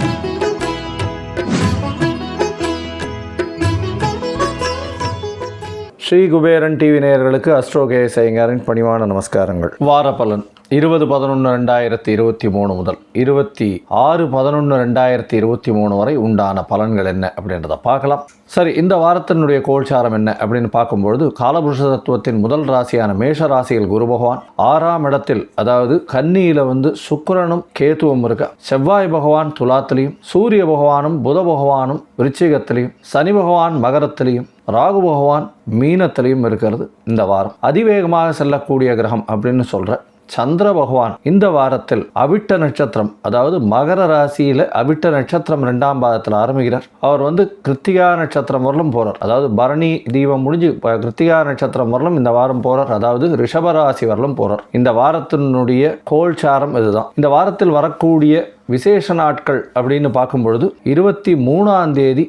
Thank you. Shri Kuberan TV நேயர்களுக்கு astro K ஐயங்காரின் பணிவான நமஸ்காரங்கள். வார பலன். இருபது பதினொன்று ரெண்டாயிரத்தி இருபத்தி மூணு முதல் இருபத்தி ஆறு பதினொன்று ரெண்டாயிரத்தி இருபத்தி மூணு வரை உண்டான பலன்கள் என்ன அப்படின்றத பார்க்கலாம். சரி இந்த வாரத்தினுடைய கோல்சாரம் என்ன அப்படின்னு பார்க்கும்பொழுது காலபுருஷ தத்துவத்தின் முதல் ராசியான மேஷ ராசியில் குரு பகவான் ஆறாம் இடத்தில் அதாவது கன்னியில் வந்து சுக்கரனும் கேத்துவும் இருக்க. செவ்வாய் பகவான் துலாத்திலையும் சூரிய பகவானும் புத பகவானும் விருச்சிகத்திலையும் சனி பகவான் மகரத்திலையும் ராகு பகவான் மீனத்திலையும் இருக்கிறது இந்த வாரம். அதிவேகமாக செல்லக்கூடிய கிரகம் அப்படின்னு சொல்கிற சந்திர பகவான் இந்த வாரத்தில் அவிட்ட நட்சத்திரம் அதாவது மகர ராசியில் அவிட்ட நட்சத்திரம் ரெண்டாம் பாதத்தில் ஆரம்பிக்கிறார். அவர் வந்து கிருத்திகா நட்சத்திரம் வரலும் போகிறார் அதாவது பரணி தீபம் முடிஞ்சு கிருத்திகா நட்சத்திரம் வரலும் இந்த வாரம் போகிறார் அதாவது ரிஷபராசி வரலும் போகிறார் இந்த வாரத்தினுடைய கோல்சாரம் இதுதான். இந்த வாரத்தில் வரக்கூடிய விசேஷ நாட்கள் அப்படின்னு பார்க்கும் பொழுது இருபத்தி மூணாம் தேதி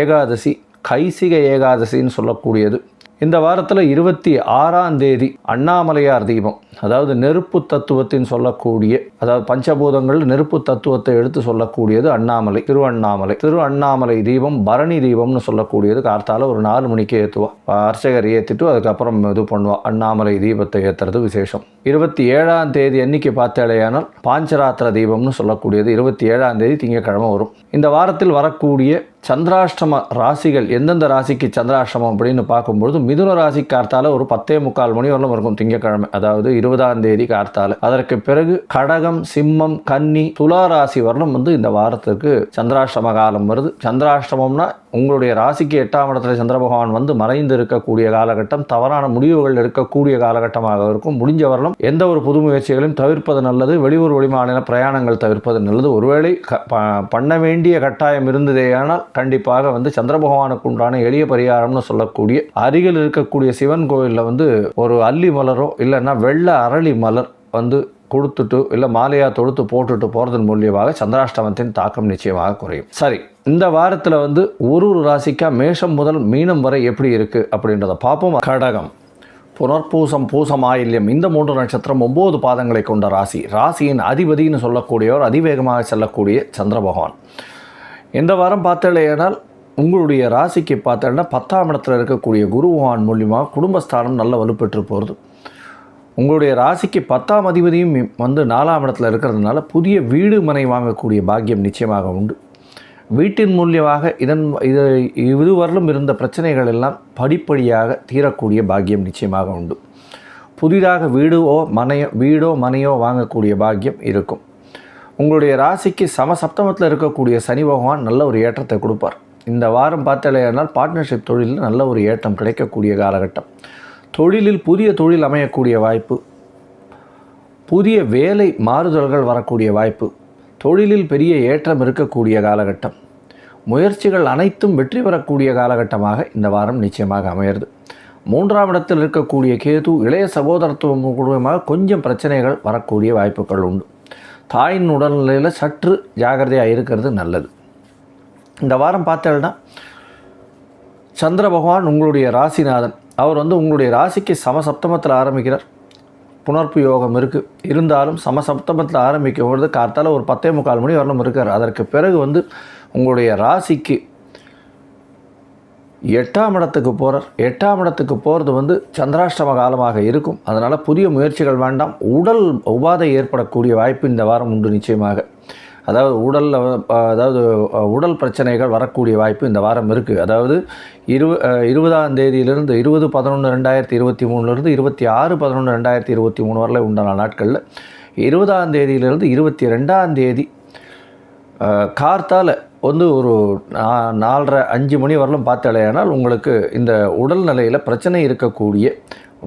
ஏகாதசி கைசிக ஏகாதசின்னு சொல்லக்கூடியது. இந்த வாரத்தில் இருபத்தி ஆறாம் தேதி அண்ணாமலையார் தீபம் அதாவது நெருப்பு தத்துவத்தின் சொல்லக்கூடிய அதாவது பஞ்சபூதங்கள் நெருப்பு தத்துவத்தை எடுத்து சொல்லக்கூடியது அண்ணாமலை திரு அண்ணாமலை. திரு அண்ணாமலை தீபம் பரணி தீபம்னு சொல்லக்கூடியது. கார்த்தால ஒரு நாலு மணிக்கு ஏற்றுவா அர்ச்சகர் ஏற்றிட்டு அதுக்கப்புறம் இது பண்ணுவா. அண்ணாமலை தீபத்தை ஏற்றுறது விசேஷம். இருபத்தி ஏழாம் தேதி அன்னைக்கு பார்த்தாலேயானால் பாஞ்சராத்திர தீபம்னு சொல்லக்கூடியது. இருபத்தி ஏழாம் தேதி திங்கக்கிழமை வரும். இந்த வாரத்தில் வரக்கூடிய சந்திராஷ்டம ராசிகள் எந்தெந்த ராசிக்கு சந்திராஷ்டமம் அப்படின்னு பார்க்கும்பொழுது மிதுன ராசி கார்த்தால ஒரு பத்தே முக்கால் மணி வரலும் இருக்கும் திங்கக்கிழமை அதாவது இருபதாம் தேதி கார்த்தால. அதற்கு பிறகு கடகம் சிம்மம் கன்னி துலா ராசி வரலும் வந்து இந்த வாரத்திற்கு சந்திராஷ்டம காலம் வருது. சந்திராஷ்டமம்னா உங்களுடைய ராசிக்கு எட்டாம் இடத்துல சந்திர பகவான் வந்து மறைந்து இருக்கக்கூடிய காலகட்டம் தவறான முடிவுகள் எடுக்கக்கூடிய காலகட்டமாக இருக்கும். முடிஞ்ச வரலும் எந்த ஒரு புது முயற்சிகளையும் தவிர்ப்பது நல்லது வெளியூர் வெளிமாநில பிரயாணங்கள் தவிர்ப்பது நல்லது. ஒருவேளை க- ப- பண்ண வேண்டிய கட்டாயம் இருந்ததேயானால் கண்டிப்பாக வந்து சந்திர பகவானுக்கு உண்டான எளிய பரிகாரம்னு சொல்லக்கூடிய அருகில் இருக்கக்கூடிய சிவன் கோயிலில் வந்து ஒரு அல்லி மலரோ இல்லைன்னா வெள்ளை அரளி மலர் வந்து கொடுத்துட்டு இல்லை மாலையாக தொடுத்து போட்டுட்டு போகிறதன் மூலியமாக சந்திராஷ்டமத்தின் தாக்கம் நிச்சயமாக குறையும். சரி இந்த வாரத்தில் வந்து ஒரு ஒரு ராசிக்காக மேஷம் முதல் மீனம் வரை எப்படி இருக்குது அப்படின்றத பார்ப்போம். கடகம் புனர்பூசம் பூசம் ஆயில்யம் இந்த மூன்று நட்சத்திரம் ஒம்பது பாதங்களை கொண்ட ராசி. ராசியின் அதிபதின்னு சொல்லக்கூடியவர் அதிவேகமாக செல்லக்கூடிய சந்திர பகவான். இந்த வாரம் பார்த்தேனால் உங்களுடைய ராசிக்கு பார்த்தேன்னா பத்தாம் இடத்துல இருக்கக்கூடிய குருவான் மூலியமாக குடும்பஸ்தானம் நல்ல வலுப்பெற்று போகிறது உங்களுடைய ராசிக்கு பத்தாம் அதிபதியும் வந்து நாலாம் இடத்துல இருக்கிறதுனால புதிய வீடு மனை வாங்கக்கூடிய பாக்கியம் நிச்சயமாக உண்டு. வீட்டின் மூலியமாக இதன் இது இதுவரையிலும் இருந்த பிரச்சனைகள் எல்லாம் படிப்படியாக தீரக்கூடிய பாக்கியம் நிச்சயமாக உண்டு. புதிதாக வீடோ மனையோ வீடோ மனையோ வாங்கக்கூடிய பாக்கியம் இருக்கும். உங்களுடைய ராசிக்கு சமசப்தமத்தில் இருக்கக்கூடிய சனி பகவான் நல்ல ஒரு ஏற்றத்தை கொடுப்பார். இந்த வாரம் பார்த்தாலேயானால் பார்ட்னர்ஷிப் தொழிலில் நல்ல ஒரு ஏற்றம் கிடைக்கக்கூடிய காலகட்டம். தொழிலில் புதிய தொழில் அமையக்கூடிய வாய்ப்பு. புதிய வேலை மாறுதல்கள் வரக்கூடிய வாய்ப்பு. தொழிலில் பெரிய ஏற்றம் இருக்கக்கூடிய காலகட்டம். முயற்சிகள் அனைத்தும் வெற்றி பெறக்கூடிய காலகட்டமாக இந்த வாரம் நிச்சயமாக அமையிறது. மூன்றாம் இடத்தில் இருக்கக்கூடிய கேது இளைய சகோதரத்துவம் மூலமாக கொஞ்சம் பிரச்சனைகள் வரக்கூடிய வாய்ப்புகள் உண்டு. தாயின் உடல்நிலையில் சற்று ஜாகிரதையாக இருக்கிறது நல்லது. இந்த வாரம் பார்த்தேன்னா சந்திர பகவான் உங்களுடைய ராசிநாதன். அவர் வந்து உங்களுடைய ராசிக்கு சமசப்தமத்தில் ஆரம்பிக்கிறார். புணர்ப்பு யோகம் இருக்குது இருந்தாலும் சமசப்தமத்தில் ஆரம்பிக்கும் பொழுது கார்த்தால ஒரு பத்தே முக்கால் மணி வரலும் இருக்கார். அதற்கு பிறகு வந்து உங்களுடைய ராசிக்கு எட்டாம் இடத்துக்கு போகிறார் எட்டாம் இடத்துக்கு போகிறது வந்து சந்திராஷ்டம காலமாக இருக்கும். அதனால் புதிய முயற்சிகள் வேண்டாம். உடல் உபாதை ஏற்படக்கூடிய வாய்ப்பு இந்த வாரம் உண்டு நிச்சயமாக. அதாவது உடலில் அதாவது உடல் பிரச்சனைகள் வரக்கூடிய வாய்ப்பு இந்த வாரம் இருக்குது அதாவது இரு இருபதாம் தேதியிலிருந்து இருபது பதினொன்று ரெண்டாயிரத்தி இருபத்தி மூணுலேருந்து இருபத்தி ஆறு பதினொன்று ரெண்டாயிரத்தி இருபத்தி மூணு வரல உண்டான நாட்களில் இருபதாம் தேதியிலிருந்து இருபத்தி ரெண்டாம் தேதி கார்த்தால் வந்து ஒரு நா- நாலரை அஞ்சு மணி வரலும் பார்த்தாலேயானால் உங்களுக்கு இந்த உடல்நிலையில் பிரச்சனை இருக்கக்கூடிய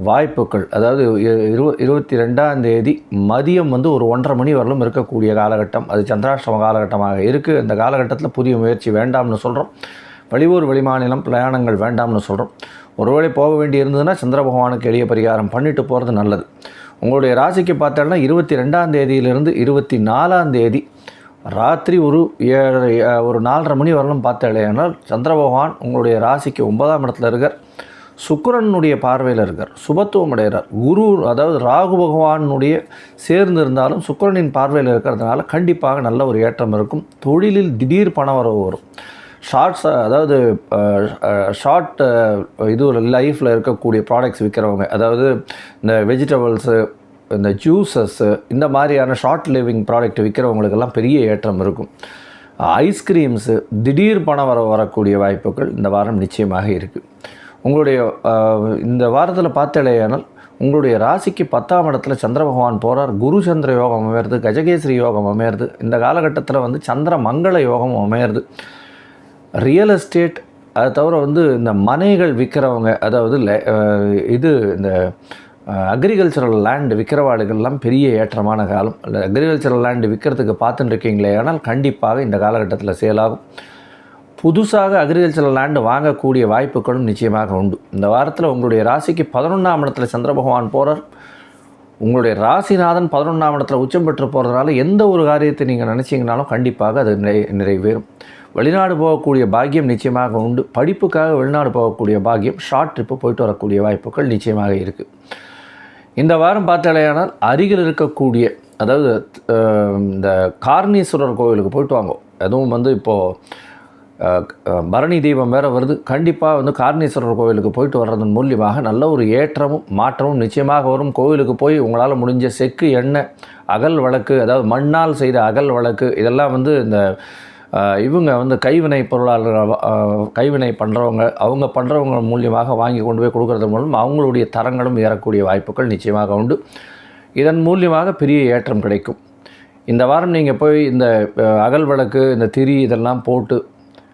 வாய்ப்புகள் அதாவது இரு இருபத்தி ரெண்டாம் தேதி மதியம் வந்து ஒரு ஒன்றரை மணி வரலும் இருக்கக்கூடிய காலகட்டம் அது சந்திராஷ்டம காலகட்டமாக இருக்குது இந்த காலகட்டத்தில் புதிய முயற்சி வேண்டாம்னு சொல்கிறோம் வெளியூர் வெளிமாநிலம் பிரயாணங்கள் வேண்டாம்னு சொல்கிறோம் ஒருவேளை போக வேண்டி இருந்ததுன்னா சந்திர பகவானுக்கு எளிய பரிகாரம் பண்ணிட்டு போகிறது நல்லது. உங்களுடைய ராசிக்கு பார்த்தோன்னா இருபத்தி ரெண்டாம் தேதியிலிருந்து இருபத்தி நாலாம் தேதி ராத்திரி ஒரு ஏழரை ஒரு நாலரை மணி வரலும் பார்த்தாலேனால் சந்திர பகவான் உங்களுடைய ராசிக்கு ஒன்பதாம் இடத்துல இருக்கார். சுக்கரனுடைய பார்வையில் இருக்கார். சுபத்துவம் அடைகிறார். குரு அதாவது ராகு பகவானுடைய சேர்ந்து இருந்தாலும் சுக்கிரனின் பார்வையில் இருக்கிறதுனால கண்டிப்பாக நல்ல ஒரு ஏற்றம் இருக்கும். தொழிலில் திடீர் பண வரவு வரும். ஷார்ட்ஸ் அதாவது ஷார்ட் இது லைஃப்பில் இருக்கக்கூடிய ப்ராடக்ட்ஸ் விற்கிறவங்க அதாவது இந்த வெஜிடபிள்ஸு இந்த ஜூஸஸ்ஸு இந்த மாதிரியான ஷார்ட் லிவிங் ப்ராடக்ட் விற்கிறவங்களுக்கெல்லாம் பெரிய ஏற்றம் இருக்கும். ஐஸ்கிரீம்ஸு திடீர் பணம் வர வரக்கூடிய வாய்ப்புகள் இந்த வாரம் நிச்சயமாக இருக்குது உங்களுடைய இந்த வாரத்தில் பார்த்தலையானால் உங்களுடைய ராசிக்கு பத்தாம் இடத்துல சந்திர பகவான் போகிறார் குரு சந்திர யோகம் அமையிறது கஜகேசரி யோகம் அமையிறது. இந்த காலகட்டத்தில் வந்து சந்திர மங்கள யோகம் அமையிறது. ரியல் எஸ்டேட் அது தவிர வந்து இந்த மனைகள் விற்கிறவங்க அதாவது இது இந்த அக்ரிகல்ச்சரல் லேண்டு விற்கிறவாளுகள்லாம் பெரிய ஏற்றமான காலம். இல்லை அக்ரிகல்ச்சரல் லேண்டு விற்கிறதுக்கு பார்த்துட்டு இருக்கீங்களே ஆனால் கண்டிப்பாக இந்த காலகட்டத்தில் சேலாகும் புதுசாக அக்ரிகல்ச்சரல் லேண்டு வாங்கக்கூடிய வாய்ப்புகளும் நிச்சயமாக உண்டு. இந்த வாரத்தில் உங்களுடைய ராசிக்கு பதினொன்றாம் இடத்துல சந்திர பகவான் போகிறார் உங்களுடைய ராசிநாதன் பதினொன்றாம் இடத்துல உச்சம் பெற்று போகிறதுனால எந்த ஒரு காரியத்தை நீங்கள் நினச்சிங்கனாலும் கண்டிப்பாக அது நிறை நிறைவேறும். வெளிநாடு போகக்கூடிய பாக்கியம் நிச்சயமாக உண்டு. படிப்புக்காக வெளிநாடு போகக்கூடிய பாக்கியம் ஷார்ட் ட்ரிப்பு போயிட்டு வரக்கூடிய வாய்ப்புகள் நிச்சயமாக இருக்குது இந்த வாரம் பார்த்தாலேயானால் அருகில் இருக்கக்கூடிய அதாவது இந்த கார்ணீஸ்வரர் கோவிலுக்கு போயிட்டு வாங்க. அதுவும் வந்து இப்போது பரணி தீபம் வேறு வருது. கண்டிப்பாக வந்து கார்ணீஸ்வரர் கோவிலுக்கு போயிட்டு வர்றதன் மூலியமாக நல்ல ஒரு ஏற்றமும் மாற்றமும் நிச்சயமாக வரும். கோவிலுக்கு போய் உங்களால் முடிஞ்ச செக்கு எண்ணெய் அகல் வழக்கு அதாவது மண்ணால் செய்த அகல் வழக்கு இதெல்லாம் வந்து இந்த இவங்க வந்து கைவினை பொருளாளர் கைவினை பண்ணுறவங்க அவங்க பண்ணுறவங்க மூலியமாக வாங்கி கொண்டு போய் கொடுக்குறது மூலம் அவங்களுடைய தரங்களும் ஏறக்கூடிய வாய்ப்புகள் நிச்சயமாக உண்டு. இதன் மூலியமாக பெரிய ஏற்றம் கிடைக்கும். இந்த வாரம் நீங்கள் போய் இந்த அகல் விளக்கு இந்த திரி இதெல்லாம் போட்டு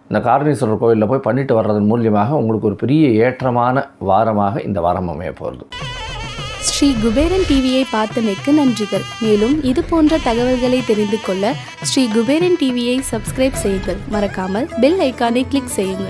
இந்த காரணீஸ்வரர் கோயிலில் போய் பண்ணிட்டு வர்றதன் மூலியமாக உங்களுக்கு ஒரு பெரிய ஏற்றமான வாரமாக இந்த வாரம் அமைய போகிறது ஸ்ரீ குபேரன் டிவியை பார்த்தமைக்கு நன்றிகள். மேலும் இது போன்ற தகவல்களை தெரிந்து கொள்ள ஸ்ரீ குபேரன் டிவியை சப்ஸ்கிரைப் செய்யுங்கள். மறக்காமல் பெல் ஐக்கானை கிளிக் செய்யுங்கள்.